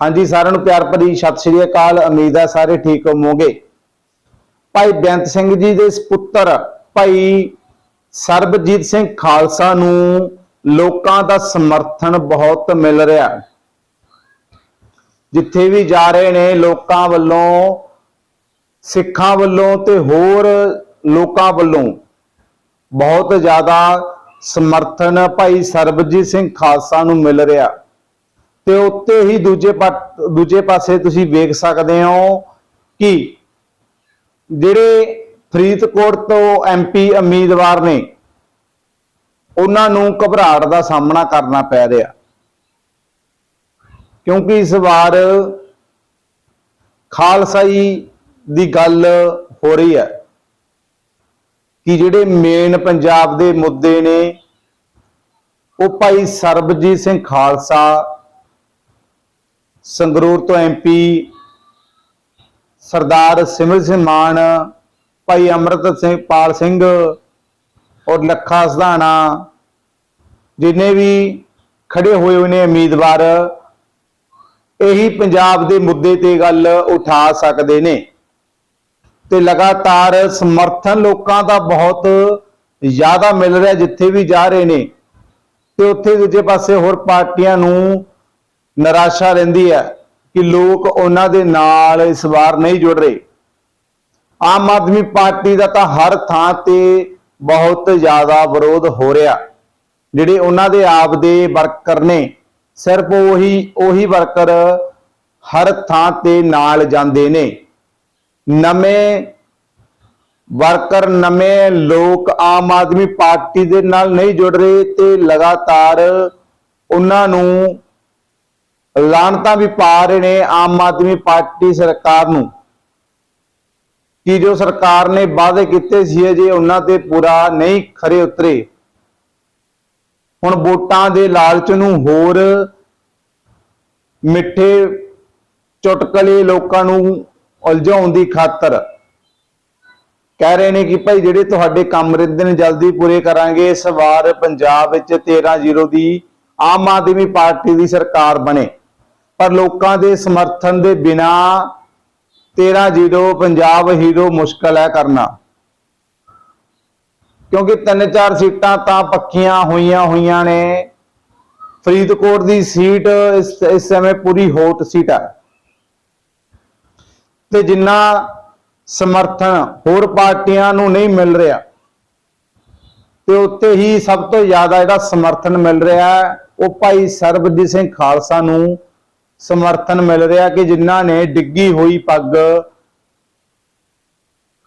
ਹਾਂਜੀ, ਸਾਰਿਆਂ ਨੂੰ ਪਿਆਰ ਭਰੀ ਸਤਿ ਸ੍ਰੀ ਅਕਾਲ। ਉਮੀਦ ਹੈ ਸਾਰੇ ਠੀਕ ਹੋਵੋਗੇ। ਭਾਈ ਬੇਅੰਤ ਸਿੰਘ ਜੀ ਦੇ ਸੁਪੁੱਤਰ ਭਾਈ ਸਰਬਜੀਤ ਸਿੰਘ ਖਾਲਸਾ ਨੂੰ ਲੋਕਾਂ ਦਾ ਸਮਰਥਨ ਬਹੁਤ ਮਿਲ ਰਿਹਾ। ਜਿੱਥੇ ਵੀ ਜਾ ਰਹੇ ਨੇ, ਲੋਕਾਂ ਵੱਲੋਂ, ਸਿੱਖਾਂ ਵੱਲੋਂ ਤੇ ਹੋਰ ਲੋਕਾਂ ਵੱਲੋਂ ਬਹੁਤ ਜ਼ਿਆਦਾ ਸਮਰਥਨ ਭਾਈ ਸਰਬਜੀਤ ਸਿੰਘ ਖਾਲਸਾ ਨੂੰ ਮਿਲ ਰਿਹਾ। ਤੇ ਉੱਤੇ ਹੀ ਦੂਜੇ ਪਾ- ਦੂਜੇ ਪਾਸੇ ਤੁਸੀਂ ਵੇਖ ਸਕਦੇ ਹੋ ਕਿ ਜਿਹੜੇ ਫਰੀਦਕੋਟ ਤੋਂ ਐਮਪੀ ਉਮੀਦਵਾਰ ਨੇ, ਉਹਨਾਂ ਨੂੰ ਘਬਰਾਹਟ ਦਾ ਸਾਹਮਣਾ ਕਰਨਾ ਪੈ ਰਿਹਾ। ਕਿਉਂਕਿ ਇਸ ਵਾਰ ਖਾਲਸਾਈ ਦੀ ਗੱਲ ਹੋ ਰਹੀ ਹੈ ਕਿ ਜਿਹੜੇ ਮੇਨ ਪੰਜਾਬ ਦੇ ਮੁੱਦੇ ਨੇ, ਉਹ ਭਾਈ ਸਰਬਜੀਤ ਸਿੰਘ ਖਾਲਸਾ ਸੰਗਰੂਰ ਤੋਂ ਐਮਪੀ ਸਰਦਾਰ ਸਿਮਰ ਸਿੰਘ ਮਾਨ, ਭਾਈ ਅਮਰਤ ਸਿੰਘ, ਪਾਲ ਸਿੰਘ ਔਰ ਲੱਖਾ ਸਧਾਣਾ ਜਿੰਨੇ ਵੀ ਖੜੇ ਹੋਏ ਹੋਏ ਨੇ ਉਮੀਦਵਾਰ, ਇਹੀ ਪੰਜਾਬ ਦੇ ਮੁੱਦੇ ਤੇ ਗੱਲ ਉਠਾ ਸਕਦੇ ਨੇ। ਤੇ ਲਗਾਤਾਰ ਸਮਰਥਨ ਲੋਕਾਂ ਦਾ ਬਹੁਤ ਜ਼ਿਆਦਾ ਮਿਲ ਰਿਹਾ ਜਿੱਥੇ ਵੀ ਜਾ ਰਹੇ ਨੇ। ਤੇ ਉੱਥੇ ਦੂਜੇ ਪਾਸੇ ਹੋਰ ਪਾਰਟੀਆਂ ਨੂੰ ਨਿਰਾਸ਼ਾ ਰਹਿੰਦੀ ਹੈ ਕਿ ਲੋਕ ਉਹਨਾਂ ਦੇ ਨਾਲ ਇਸ ਵਾਰ ਨਹੀਂ ਜੁੜ ਰਹੇ। ਆਮ ਆਦਮੀ ਪਾਰਟੀ ਦਾ ਤਾਂ ਹਰ ਥਾਂ ਤੇ ਬਹੁਤ ਜ਼ਿਆਦਾ ਵਿਰੋਧ ਹੋ ਰਿਹਾ। ਜਿਹੜੇ ਉਹਨਾਂ ਦੇ ਆਪ ਦੇ ਵਰਕਰ ਨੇ, ਸਿਰਫ ਉਹੀ ਉਹੀ ਵਰਕਰ ਹਰ ਥਾਂ ਤੇ ਨਾਲ ਜਾਂਦੇ ਨੇ। ਨਵੇਂ ਵਰਕਰ, ਨਵੇਂ ਲੋਕ ਆਮ ਆਦਮੀ ਪਾਰਟੀ ਦੇ ਨਾਲ ਨਹੀਂ ਜੁੜ ਰਹੇ ਤੇ ਲਗਾਤਾਰ ਉਹਨਾਂ ਨੂੰ ਲਾਣਤਾਂ ਵੀ ਪਾ ਰਹੇ ਨੇ ਆਮ ਆਦਮੀ ਪਾਰਟੀ ਸਰਕਾਰ ਨੂੰ। ਕਿ ਜੋ ਸਰਕਾਰ ਨੇ ਵਾਅਦੇ ਕੀਤੇ ਸੀ ਜੇ ਉਹਨਾਂ ਤੇ ਪੂਰਾ ਨਹੀਂ ਖਰੇ ਉਤਰੇ। ਹੁਣ ਵੋਟਾਂ ਦੇ ਲਾਲਚ ਨੂੰ ਹੋਰ ਮਿੱਠੇ ਚੁਟਕਲੇ ਲੋਕਾਂ ਨੂੰ ਉਲਝਾਉਣ ਦੀ ਖਾਤਰ ਕਹਿ ਰਹੇ ਨੇ ਕਿ ਭਾਈ ਜਿਹੜੇ ਤੁਹਾਡੇ ਕੰਮ ਰਹਿੰਦੇ ਨੇ, ਜਲਦੀ ਪੂਰੇ ਕਰਾਂਗੇ। ਇਸ ਵਾਰ ਪੰਜਾਬ ਵਿੱਚ 13-0 ਦੀ ਆਮ ਆਦਮੀ ਪਾਰਟੀ ਦੀ ਸਰਕਾਰ ਬਣੇ। ਪਰ ਲੋਕਾਂ ਦੇ ਸਮਰਥਨ ਦੇ ਬਿਨਾ 13-0 ਪੰਜਾਬ ਹੀਰੋ ਮੁਸ਼ਕਲ ਹੈ ਕਰਨਾ। ਕਿਉਂਕਿ ਤਿੰਨ ਚਾਰ ਸੀਟਾਂ ਤਾਂ ਪੱਕੀਆਂ ਹੋਈਆਂ ਹੋਈਆਂ ਨੇ। ਫਰੀਦਕੋਟ ਦੀ ਸੀਟ ਇਸ ਸਮੇਂ ਪੂਰੀ ਹੋਟ ਸੀਟ ਹੈ। ਤੇ ਜਿੰਨਾ ਸਮਰਥਨ ਹੋਰ ਪਾਰਟੀਆਂ ਨੂੰ ਨਹੀਂ ਮਿਲ ਰਿਹਾ ਤੇ ਉੱਤੇ ਹੀ ਸਭ ਤੋਂ ਜ਼ਿਆਦਾ ਜਿਹੜਾ ਸਮਰਥਨ ਮਿਲ ਰਿਹਾ ਹੈ, ਉਹ ਭਾਈ ਸਰਬਜੀਤ ਸਿੰਘ ਖਾਲਸਾ ਨੂੰ ਸਮਰਥਨ ਮਿਲ ਰਿਹਾ ਕਿ ਜਿਨ੍ਹਾਂ ਨੇ ਡਿੱਗੀ ਹੋਈ ਪੱਗ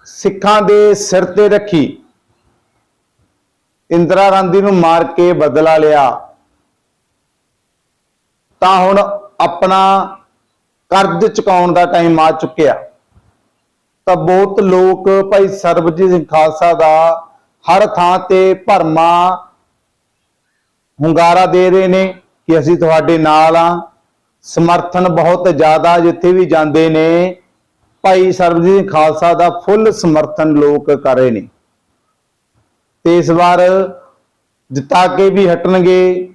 ਸਿੱਖਾਂ ਦੇ ਸਿਰ ਤੇ ਰੱਖੀ। ਇੰਦਰਾ ਗਾਂਧੀ ਨੂੰ ਮਾਰ ਕੇ ਬਦਲਾ ਲਿਆ। ਤਾਂ ਹੁਣ ਆਪਣਾ ਕਰਜ਼ ਚੁਕਾਉਣ ਦਾ ਟਾਈਮ ਆ ਚੁੱਕਿਆ। ਤਾਂ ਬਹੁਤ ਲੋਕ ਭਾਈ ਸਰਬਜੀਤ ਸਿੰਘ ਖਾਲਸਾ ਦਾ ਹਰ ਥਾਂ ਤੇ ਭਰਮਾ ਹੁੰਗਾਰਾ ਦੇ ਰਹੇ ਨੇ ਕਿ ਅਸੀਂ ਤੁਹਾਡੇ ਨਾਲ ਆ। ਸਮਰਥਨ ਬਹੁਤ ਜ਼ਿਆਦਾ ਜਿੱਥੇ ਵੀ ਜਾਂਦੇ ਨੇ, ਭਾਈ ਸਰਬਜੀਤ ਸਿੰਘ ਖਾਲਸਾ ਦਾ ਫੁੱਲ ਸਮਰਥਨ ਲੋਕ ਕਰ ਰਹੇ ਨੇ। ਤੇ ਇਸ ਵਾਰ ਜਿੱਤਾ ਕੇ ਵੀ ਹਟਣਗੇ।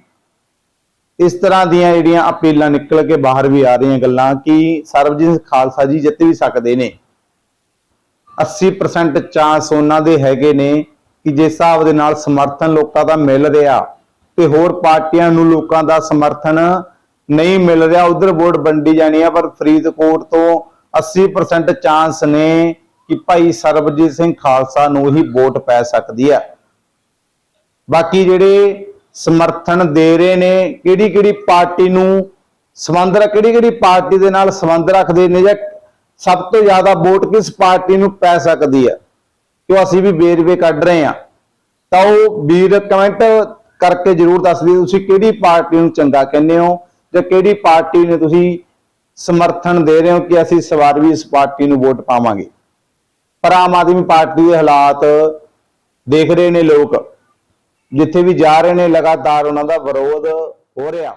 ਇਸ ਤਰ੍ਹਾਂ ਦੀਆਂ ਜਿਹੜੀਆਂ ਅਪੀਲਾਂ ਨਿਕਲ ਕੇ ਬਾਹਰ ਵੀ ਆ ਰਹੀਆਂ ਗੱਲਾਂ ਕਿ ਸਰਬਜੀਤ ਸਿੰਘ ਖਾਲਸਾ ਜੀ ਜਿੱਤ ਵੀ ਸਕਦੇ ਨੇ। 80% ਚਾਂਸ ਉਹਨਾਂ ਦੇ ਹੈਗੇ ਨੇ ਕਿ ਜਿਸ ਹਿਸਾਬ ਦੇ ਨਾਲ ਸਮਰਥਨ ਲੋਕਾਂ ਦਾ ਮਿਲ ਰਿਹਾ ਤੇ ਹੋਰ ਪਾਰਟੀਆਂ ਨੂੰ ਲੋਕਾਂ ਦਾ ਸਮਰਥਨ ਨਹੀਂ ਮਿਲ ਰਿਹਾ, ਉਧਰ ਵੋਟ ਵੰਡੀ ਜਾਣੀ ਆ, ਪਰ ਫਰੀਦਕੋਟ ਤੋਂ 80% ਚਾਂਸ ਨੇ ਕਿ ਭਾਈ ਸਰਬਜੀਤ ਸਿੰਘ ਖਾਲਸਾ ਨੂੰ ਹੀ ਵੋਟ ਪੈ ਸਕਦੀ ਹੈ ਬਾਕੀ ਜਿਹੜੇ ਸਮਰਥਨ ਦੇ ਰਹੇ ਨੇ ਕਿਹੜੀ ਕਿਹੜੀ ਪਾਰਟੀ ਨੂੰ ਸੰਬੰਧ ਰੱਖ ਕਿਹੜੀ ਕਿਹੜੀ ਪਾਰਟੀ ਦੇ ਨਾਲ ਸੰਬੰਧ ਰੱਖਦੇ ਨੇ ਜਾਂ ਸਭ ਤੋਂ ਜ਼ਿਆਦਾ ਵੋਟ ਕਿਸ ਪਾਰਟੀ ਨੂੰ ਪੈ ਸਕਦੀ ਹੈ ਕਿਉਂ ਅਸੀਂ ਵੀ ਵੇਰਵੇ ਕੱਢ ਰਹੇ ਹਾਂ ਤਾਂ ਉਹ ਵੀਰ ਕਮੈਂਟ ਕਰਕੇ ਜਰੂਰ ਦੱਸ ਦਿਓ, ਤੁਸੀਂ ਕਿਹੜੀ ਪਾਰਟੀ ਨੂੰ ਚੰਗਾ ਕਹਿੰਦੇ ਹੋ ਜਾਂ ਕਿਹੜੀ ਪਾਰਟੀ ਨੂੰ ਤੁਸੀਂ ਸਮਰਥਨ ਦੇ ਰਹੇ ਹੋ ਕਿ ਅਸੀਂ ਸਵਾਰ ਵੀ ਇਸ ਪਾਰਟੀ ਨੂੰ ਵੋਟ ਪਾਵਾਂਗੇ? ਪਰ ਆਮ ਆਦਮੀ ਪਾਰਟੀ ਦੇ ਹਾਲਾਤ ਦੇਖ ਰਹੇ ਨੇ ਲੋਕ, ਜਿੱਥੇ ਵੀ ਜਾ ਰਹੇ ਨੇ, ਲਗਾਤਾਰ ਉਹਨਾਂ ਦਾ ਵਿਰੋਧ ਹੋ ਰਿਹਾ।